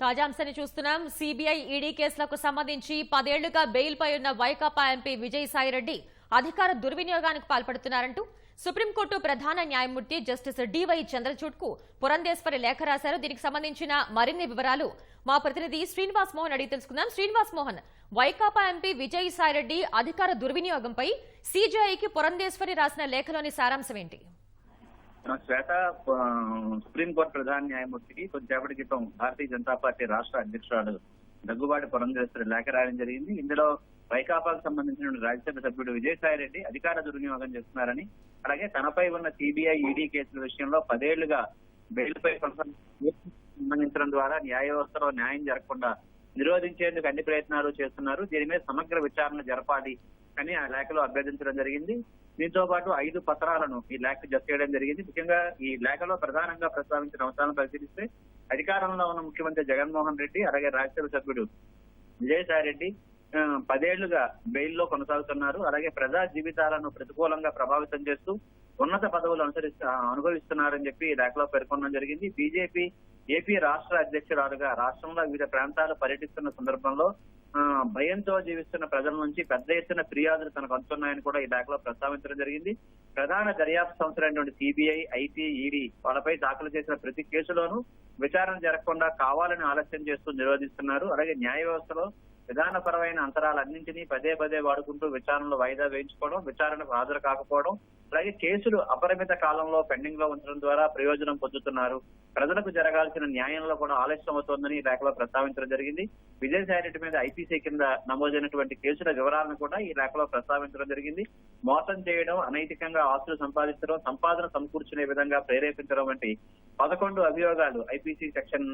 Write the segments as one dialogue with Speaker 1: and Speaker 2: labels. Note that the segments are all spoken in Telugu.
Speaker 1: తాజా అంశాన్ని చూస్తున్నాం. సిబిఐ ఈడీ కేసులకు సంబంధించి పదేళ్ళుగా బెయిల్ పై ఉన్న వైకాపా ఎంపీ విజయసాయిరెడ్డి అధికార దుర్వినియోగానికి పాల్పడుతున్నారంటూ సుప్రీంకోర్టు ప్రధాన న్యాయమూర్తి జస్టిస్ డివై చంద్రచూడ్కు పురంధేశ్వరి లేఖ రాశారు. దీనికి సంబంధించిన మరిన్ని వివరాలు మా ప్రతినిధి శ్రీనివాస్ మోహన్ అడిగి తెలుసుకుందాం. శ్రీనివాస్ మోహన్ వైకాపా ఎంపీ విజయసాయిరెడ్డి అధికార దుర్వినియోగంపై సీజీఐకి పురంధేశ్వరి రాసిన లేఖలోని సారాంశం ఏంటి?
Speaker 2: శ్వేత సుప్రీంకోర్టు ప్రధాన న్యాయమూర్తికి కొద్దిసేపటి క్రితం భారతీయ జనతా పార్టీ రాష్ట్ర అధ్యక్షురాలు దగ్గుబాటి పురంధేశ్వరి లేఖ రాయడం జరిగింది. ఇందులో వైకాపాకు సంబంధించిన రాజ్యసభ సభ్యుడు విజయసాయి రెడ్డి అధికార దుర్వినియోగం చేస్తున్నారని అలాగే తనపై ఉన్న సిబిఐ ఈడీ కేసుల విషయంలో పదేళ్ళుగా బెయిల్పై సంబంధించడం ద్వారా న్యాయ వ్యవస్థలో న్యాయం జరగకుండా నిరోధించేందుకు అన్ని ప్రయత్నాలు చేస్తున్నారు. దీని మీద సమగ్ర విచారణ జరపాలి అని ఆ లేఖలో అభ్యర్థించడం జరిగింది. దీంతో పాటు ఐదు పత్రాలను ఈ లేఖ జత చేయడం జరిగింది. ముఖ్యంగా ఈ లేఖలో ప్రధానంగా ప్రస్తావించిన అంశాలను పరిశీలిస్తే అధికారంలో ఉన్న ముఖ్యమంత్రి జగన్మోహన్ రెడ్డి అలాగే రాజ్యసభ సభ్యుడు విజయసాయి రెడ్డి పదేళ్ళుగా బెయిల్లో కొనసాగుతున్నారు. అలాగే ప్రజా జీవితాలను ప్రతికూలంగా ప్రభావితం చేస్తూ ఉన్నత పదవులు అనుసరిస్తూ అనుభవిస్తున్నారని చెప్పి ఈ లేఖలో పేర్కొనడం జరిగింది. బీజేపీ ఏపీ రాష్ట్ర అధ్యక్షురాలుగా రాష్ట్రంలో వివిధ ప్రాంతాలు పర్యటిస్తున్న సందర్భంలో భయంతో జీవిస్తున్న ప్రజల నుంచి పెద్ద ఎత్తున ఫిర్యాదులు తనకు అందుతున్నాయని కూడా ఈ లేఖలో ప్రస్తావించడం జరిగింది. ప్రధాన దర్యాప్తు సంస్థలైనటువంటి సిబిఐ ఐటీ ఈడీ వాళ్ళపై దాఖలు చేసిన ప్రతి కేసులోనూ విచారణ జరగకుండా కావాలని ఆలస్యం చేస్తూ నిరోధిస్తున్నారు. అలాగే న్యాయ వ్యవస్థలో విధానపరమైన అంతరాలన్నింటినీ పదే పదే వాడుకుంటూ విచారణలో వాయిదా వేయించుకోవడం విచారణకు హాజరు కాకపోవడం అలాగే కేసులు అపరిమిత కాలంలో పెండింగ్లో ఉంచడం ద్వారా ప్రయోజనం పొందుతున్నారు. ప్రజలకు జరగాల్సిన న్యాయంలో కూడా ఆలస్యం అవుతోందని ఈ లేఖలో ప్రస్తావించడం జరిగింది. విజయసాయి రెడ్డి మీద ఐపీసీ కింద నమోదైనటువంటి కేసుల వివరాలను కూడా ఈ లేఖలో ప్రస్తావించడం జరిగింది. మోసం చేయడం అనైతికంగా ఆస్తులు సంపాదించడం సంపాదన సమకూర్చునే విధంగా ప్రేరేపించడం వంటి పదకొండు అభియోగాలు IPC section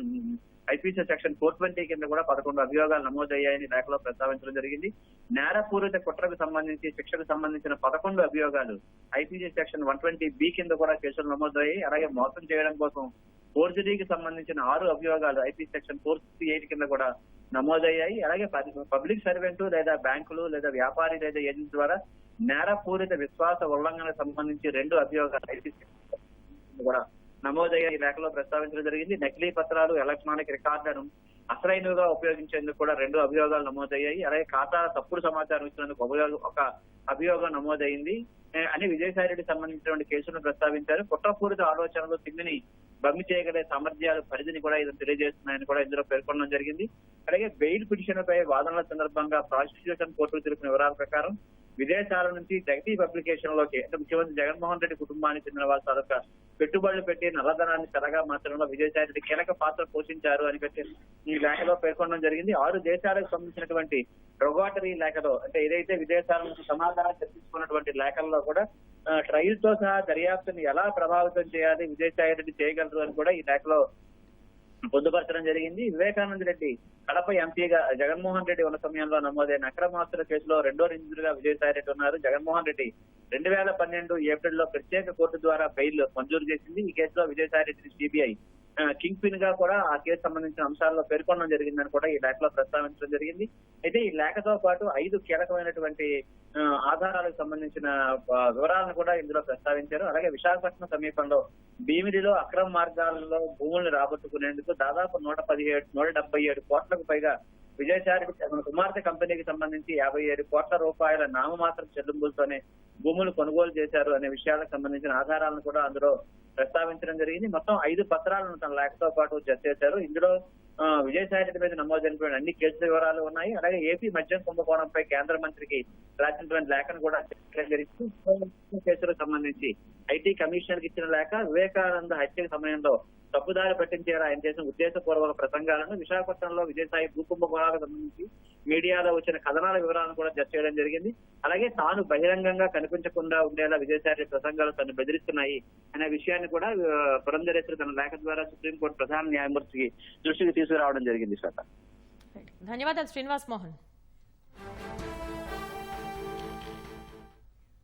Speaker 2: IPC section four twenty కింద కూడా పదకొండు అభియోగాలు నమోదయ్యాయని లేఖలో ప్రస్తావించడం జరిగింది. నేరపూరిత కుట్రకు సంబంధించి శిక్షకు సంబంధించిన పదకొండు అభియోగాలు IPC section one twenty B కింద కూడా కేసులు నమోదయ్యాయి. అలాగే మోసం చేయడం కోసం ఫోర్జరీకి సంబంధించిన ఆరు అభియోగాలు IP section four sixty eight కింద కూడా నమోదయ్యాయి. అలాగే పబ్లిక్ సర్వెంట్ లేదా బ్యాంకులు లేదా వ్యాపారి లేదా ఏజెంట్ ద్వారా నేరపూరిత విశ్వాస ఉల్లంఘనకు సంబంధించి రెండు అభియోగాలు ఐపీ సెక్షన్ కూడా నమోదయ్యే ఈ లేఖలో ప్రస్తావించడం జరిగింది. నకిలీ పత్రాలు ఎలక్ట్రానిక్ రికార్డులను అసలైనవిగా ఉపయోగించేందుకు కూడా రెండు అభియోగాలు నమోదయ్యాయి. అలాగే ఖాతా తప్పుడు సమాచారం ఇచ్చినందుకు అభియోగం ఒక అభియోగం నమోదైంది. అని విజయసాయిరెడ్డి సంబంధించినటువంటి కేసును ప్రస్తావించారు. కుట్రపూరిత ఆలోచనలు తిమ్మిని బమ్మి చేయగలిగే సామర్థ్యాలు పరిధిని కూడా ఇది తెలియజేస్తున్నాయని కూడా ఇందులో పేర్కొనడం జరిగింది. అలాగే బెయిల్ పిటిషన్పై వాదనల సందర్భంగా ప్రాసిక్యూషన్ కోర్టులు తెలిపిన వివరాల ప్రకారం విదేశాల నుంచి జగతి పబ్లికేషన్లోకి అంటే ముఖ్యమంత్రి జగన్మోహన్ రెడ్డి కుటుంబానికి చెందిన వారి తాలూకా పెట్టుబడులు పెట్టి నల్లధనాన్ని తెరగా మార్చడంలో విజయసాయి రెడ్డి కీలక పాత్ర పోషించారు అని పెట్టి ఈ లేఖలో పేర్కొనడం జరిగింది. ఆరు దేశాలకు సంబంధించినటువంటి రొగాటరీ లేఖలో అంటే ఏదైతే విదేశాల నుంచి సమాధానం తెప్పించుకున్నటువంటి లేఖల్లో కూడా ట్రయల్తో సహా దర్యాప్తుని ఎలా ప్రభావితం చేయాలి విజయసాయి రెడ్డి చేయగలరు అని కూడా ఈ లేఖలో పొందుపరచడం జరిగింది. వివేకానంద రెడ్డి కడప ఎంపీగా జగన్మోహన్ రెడ్డి ఉన్న సమయంలో నమోదైన అక్రమాస్తుల కేసులో రెండో నిందితుడిగా విజయసాయి రెడ్డి ఉన్నారు. జగన్మోహన్ రెడ్డి రెండు వేల పన్నెండు ఏప్రిల్లో ప్రత్యేక కోర్టు ద్వారా బెయిల్ మంజూరు చేసింది. ఈ కేసులో విజయసాయి రెడ్డి సిబిఐ కింగ్ పిన్గా కూడా ఆ కేసు సంబంధించిన అంశాల్లో పేర్కొనడం జరిగిందని కూడా ఈ లేఖలో ప్రస్తావించడం జరిగింది. అయితే ఈ లేఖతో పాటు ఐదు కీలకమైనటువంటి ఆధారాలకు సంబంధించిన వివరాలను కూడా ఇందులో ప్రస్తావించారు. అలాగే విశాఖపట్నం సమీపంలో భీమిడిలో అక్రమ మార్గాలలో భూములను రాబట్టుకునేందుకు దాదాపు నూట పదిహేడు నూట డెబ్బై ఏడు కోట్లకు పైగా విజయసాయి తన కుమార్తె కంపెనీకి సంబంధించి యాభై ఏడు కోట్ల రూపాయల నామమాత్రం చెల్లింపులతోనే భూములు కొనుగోలు చేశారు అనే విషయాలకు సంబంధించిన ఆధారాలను కూడా అందులో ప్రస్తావించడం జరిగింది. మొత్తం ఐదు పత్రాలను తన లేఖతో పాటు జత చేశారు. ఇందులో విజయసాయి రెడ్డి మీద నమోదైనటువంటి అన్ని కేసుల వివరాలు ఉన్నాయి. అలాగే ఏపీ మద్యం కుంభకోణంపై కేంద్ర మంత్రికి రాసినటువంటి లేఖను కూడా జరిగింది. కేసులకు సంబంధించి ఐటీ కమిషనర్కి ఇచ్చిన లేఖ వివేకానంద హత్య సమయంలో తప్పుదారి పట్టించేలా ఆయన చేసిన ఉద్దేశపూర్వక ప్రసంగాలను విశాఖపట్నంలో విజయసాయి భూకుంభకోణాలకు సంబంధించి మీడియాలో వచ్చిన కథనాల వివరాలను కూడా జత చేయడం జరిగింది. అలాగే తాను బహిరంగంగా కనిపించకుండా ఉండేలా విజయసాయి ప్రసంగాలు తను బెదిరిస్తున్నాయి అనే విషయాన్ని కూడా పురంధరేశ్వరి తన లేఖ ద్వారా సుప్రీంకోర్టు ప్రధాన న్యాయమూర్తికి దృష్టికి తీసుకురావడం జరిగింది శ్వేత
Speaker 1: ధన్యవాదాలు శ్రీనివాస్ మోహన్.